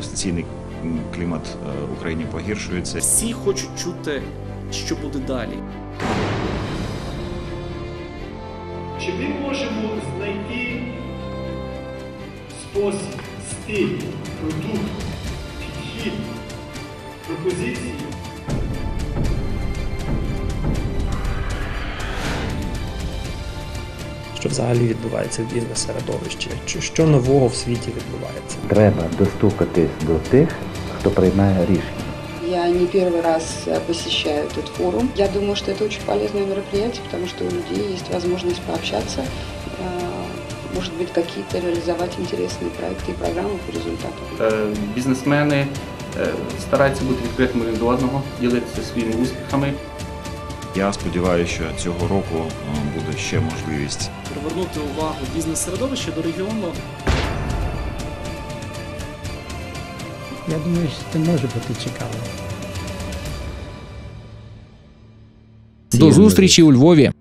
інвестиційний клімат е, в Україні погіршується. Всі хочуть чути, що буде далі. Чи ми можемо знайти спосіб, стиль, продукт, підхід, пропозиції, що взагалі відбувається в бізнес-середовищі, що, що нового в світі відбувається. Треба достукатись до тих, хто приймає рішення. Я не первый раз э, посещаю этот форум. Я думаю, что это очень полезное мероприятие, потому что у людей есть возможность пообщаться, э, может быть, какие-то реализовать интересные проекты и программы по результатам. Е, бізнесмени е, стараються бути відкритими один до одного, ділитися своїми успіхами. Я сподіваюся, що цього року е, буде ще можливість Привернути увагу бізнес-середовища до регіону Я думаю, що це може бути цікаво. До зустрічі у Львові.